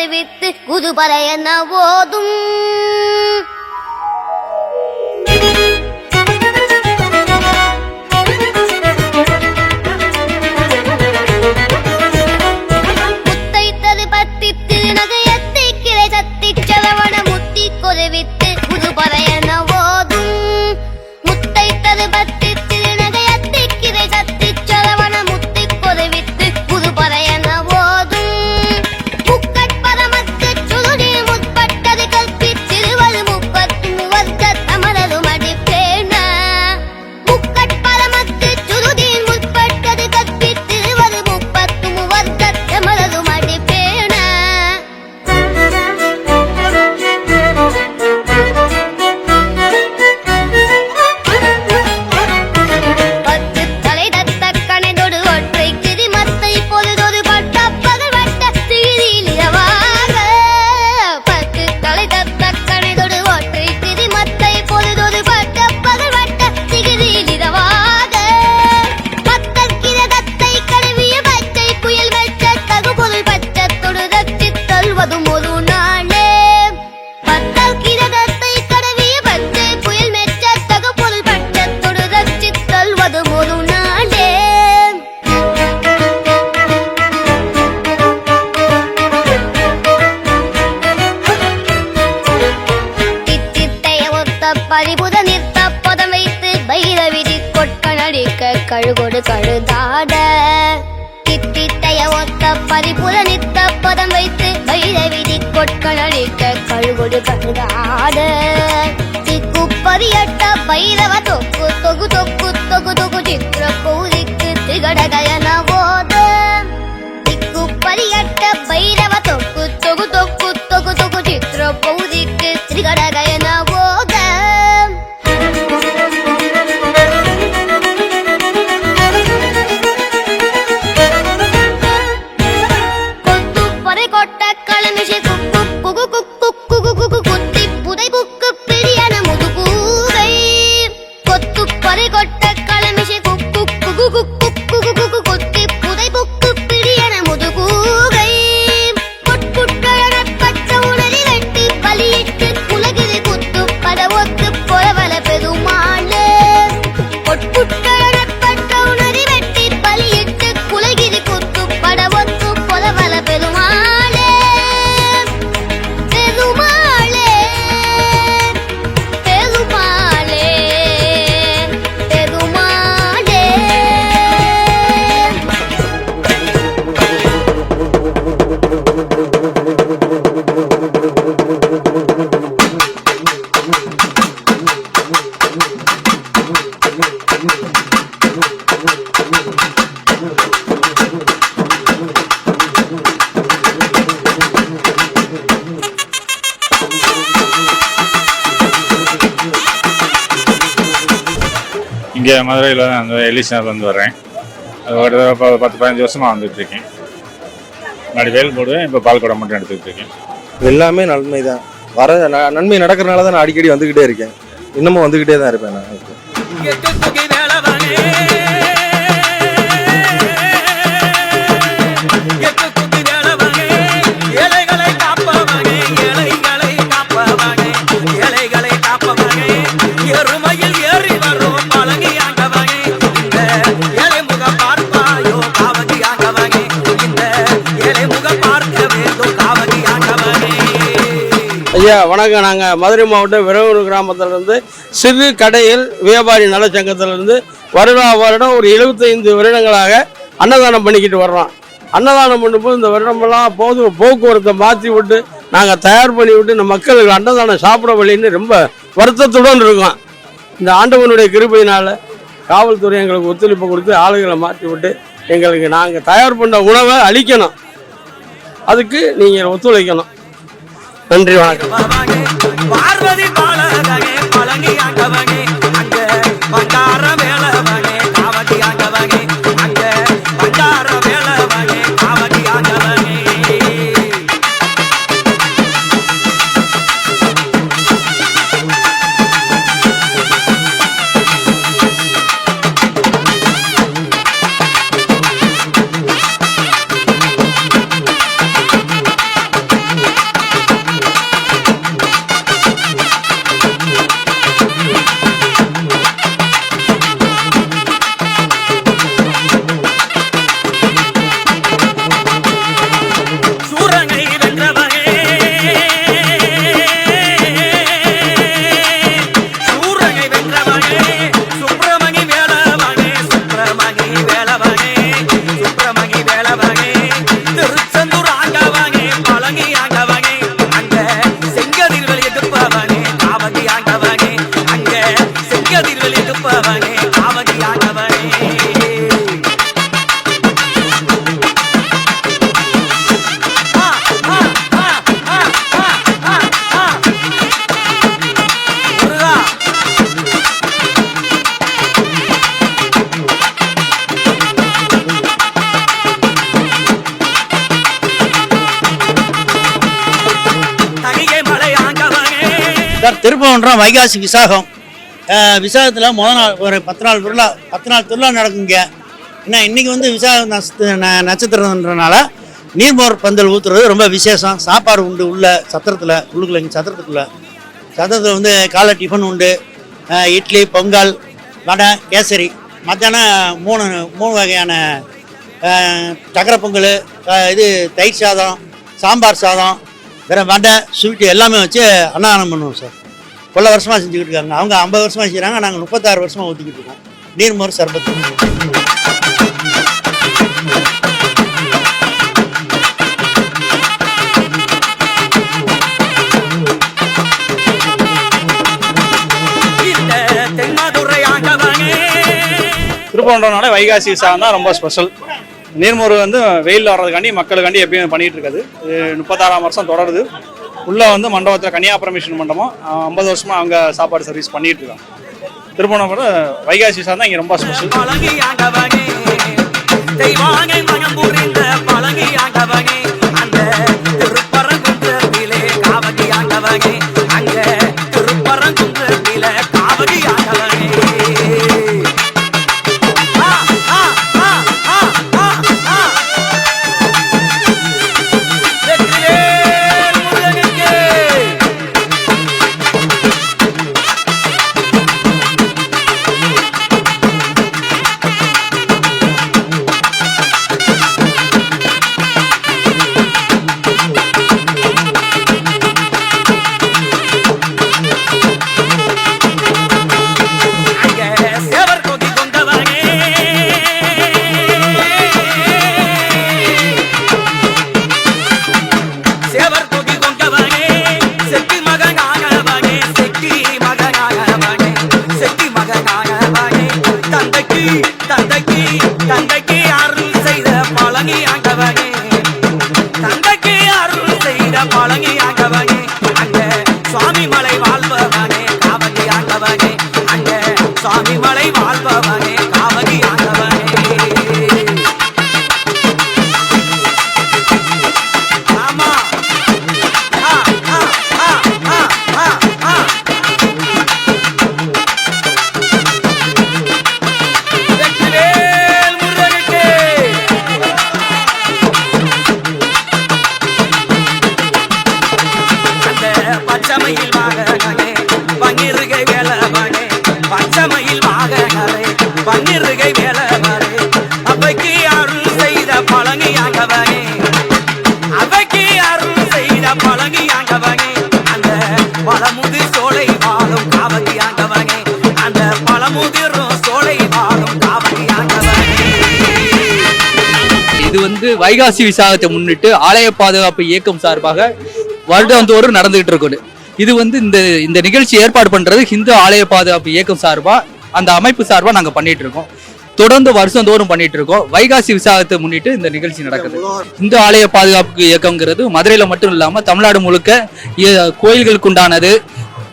அறிவித்து குதுபறையன ஓதும். ஒத்த பரிபுத பதம் வைத்து பைரவிதி கொட்டனடிக்க கழுகொடு கழுதாட. கித்தித்தைய ஒத்த பரிபுத நித்த பதம் வைத்து பைரவிதி கொட்கணடிக்க கழுகொடு கழுதாட. திக்குப்பரியட்ட பைரவ தொக்கு தொகு தொக்கு தொகு தொகு சித்திர பௌதிக்கு திகடகயன போத. திக்கு பைரவ தொக்கு தொகு தொக்கு தொகு தொகு சித்திர பௌதிக்கு திரிகடகயன மதுரையில் அந்த எலிசனர்லேருந்து வர்றேன். அது ஒரு தடவை ப- பத்து பதினஞ்சு வருஷமாக வந்துட்டு இருக்கேன் முன்னாடி வேல் போடுவேன் இப்போ பால்குடம் மட்டும் எடுத்துக்கிட்டு இருக்கேன் எல்லாமே நன்மை தான் வர நன்மை நடக்கிறனால தான் நான் அடிக்கடி வந்துக்கிட்டே இருக்கேன். இன்னமும் வந்துக்கிட்டே தான் இருப்பேன் நான். ஐயா வணக்கம். நாங்கள் மதுரை மாவட்டம் விரவூர் கிராமத்திலிருந்து சிறு கடையில் வியாபாரி நலச்சங்கத்திலிருந்து வருடா வருடம் ஒரு 75 வருடங்களாக அன்னதானம் பண்ணிக்கிட்டு வர்றோம். அன்னதானம் பண்ணும்போது இந்த வருடமெல்லாம் போதும் போக்குவரத்தை மாற்றி விட்டு நாங்கள் தயார் பண்ணி விட்டு இந்த மக்களுக்கு அன்னதானம் சாப்பிட வழின்னு ரொம்ப வருத்தத்துடன் இருக்கோம். இந்த ஆண்டவனுடைய கிருபையினால் காவல்துறை எங்களுக்கு ஒத்துழைப்பு கொடுத்து ஆளுகளை மாற்றி விட்டு எங்களுக்கு நாங்கள் தயார் பண்ண உணவை அளிக்கணும். அதுக்கு நீங்கள் ஒத்துழைக்கணும். நன்றி வணக்கம். பார்வதி பாலகே பழனி ஆண்டவனே சார் வைகாசி விசாகம். விசாகத்தில் முத நாள் ஒரு பத்து நாள் திருவிழா பத்து நாள் திருவிழா நடக்குங்க. ஏன்னா இன்னைக்கு வந்து விசாக நட்சத்திர ந- நீர்மோர் பந்தல் ஊற்றுறது ரொம்ப விசேஷம். சாப்பாடு உண்டு உள்ள சத்திரத்தில் உள்ளுக்குள்ள இங்கே சத்திரத்துக்குள்ளே. சத்திரத்தில் வந்து காலை டிஃபன் உண்டு. இட்லி பொங்கல் வடை கேசரி. மத்தியானம் மூணு மூணு வகையான சக்கரை பொங்கல் இது தயிர் சாதம் சாம்பார் சாதம் வேறு வடை ஸ்வீட்டு எல்லாமே வச்சு அன்னதானம் பண்ணுவோம் சார். பல வருஷமாக செஞ்சுக்கிட்டு இருக்காங்க. அவங்க ஐம்பது வருஷமாக செய்கிறாங்க நாங்கள் முப்பத்தாறு வருஷமாக ஊற்றிக்கிட்டு இருக்கோம். நீர்மோர் சர்பத்து. இந்த வைகாசி விசாகம் தான் ரொம்ப ஸ்பெஷல் நீர்மோர் வந்து வெயில் வர்றதுக்காண்டி மக்களுக்காண்டி எப்பயும் பண்ணிட்டு இருக்குது. இது முப்பத்தாறாம் வருஷம் தொடருது. உள்ளே வந்து மண்டபத்தில் கன்னியாபுரம் மிஷன் மண்டபம். ஐம்பது வருஷமா அவங்க சாப்பாடு சர்வீஸ் பண்ணிட்டு இருக்காங்க. திருப்பணம் வைகாசி சார் தான் இங்கே ரொம்ப ஸ்பெஷல் செட்டி தந்தைக்கு வைகாசி விசாகத்தை முன்னிட்டு ஆலய பாதுகாப்பு இயக்கம் சார்பாக வருடந்தோறும் நடந்துகிட்டு இருக்கு இது வந்து இந்த இந்த நிகழ்ச்சி ஏற்பாடு பண்றது ஹிந்து ஆலய பாதுகாப்பு இயக்கம் சார்பா அந்த அமைப்பு சார்பா நாங்க பண்ணிட்டு இருக்கோம். தொடர்ந்து வருஷந்தோறும் பண்ணிட்டு இருக்கோம். வைகாசி விசாகத்தை முன்னிட்டு இந்த நிகழ்ச்சி நடக்குது. இந்து ஆலய பாதுகாப்பு இயக்கம்ங்கிறது மதுரையில மட்டும் இல்லாம தமிழ்நாடு முழுக்க கோயில்களுக்கு உண்டானது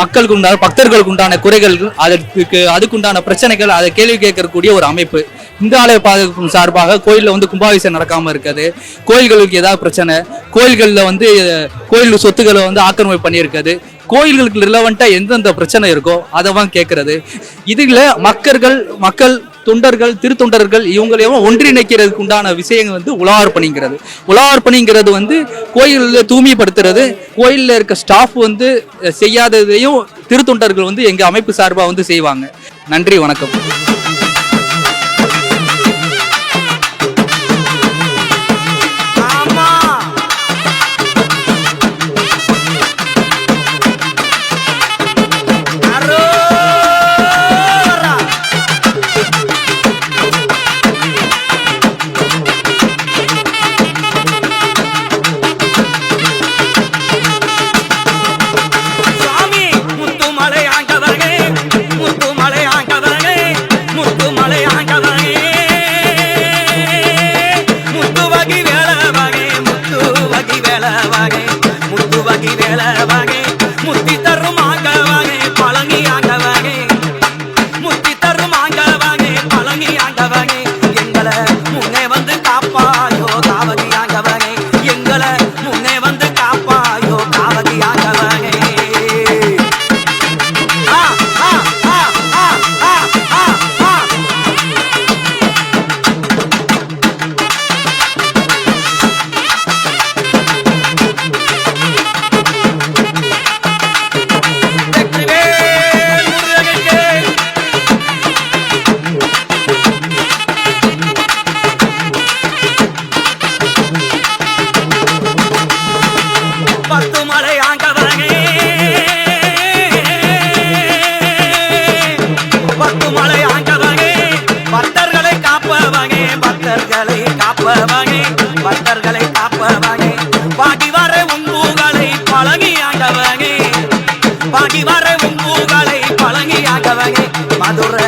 மக்களுக்கு உண்டான பக்தர்களுக்கு உண்டான குறைகள் அதற்கு அதுக்குண்டான பிரச்சனைகள் அதை கேள்வி கேட்கக்கூடிய ஒரு அமைப்பு. இந்த ஆலய பாதுகாப்பு சார்பாக கோயிலில் வந்து கும்பாபிஷேகம் நடக்காமல் இருக்குது. கோயில்களுக்கு ஏதாவது பிரச்சனை? கோயில்களில் வந்து கோயில் சொத்துக்களை வந்து ஆக்கிரமிப்பு பண்ணியிருக்குது. கோயில்களுக்கு ரிலவெண்ட்டாக எந்தெந்த பிரச்சனை இருக்கோ அதெல்லாம் கேட்கறது இதில் மக்கள்கள் மக்கள் தொண்டர்கள் திருத்தொண்டர்கள் இவங்களையும் ஒன்றிணைக்கிறதுக்கு உண்டான விஷயங்கள் வந்து உலாவர்பணிங்கிறது உலாவர்பணிங்கிறது வந்து கோயிலில் தூய்மைப்படுத்துறது. கோயிலில் இருக்க ஸ்டாஃப் வந்து செய்யாததையும் திருத்தொண்டர்கள் வந்து எங்கள் அமைப்பு சார்பாக வந்து செய்வாங்க. நன்றி வணக்கம். பாடி வர உங்கூகளை பழகி மதுரை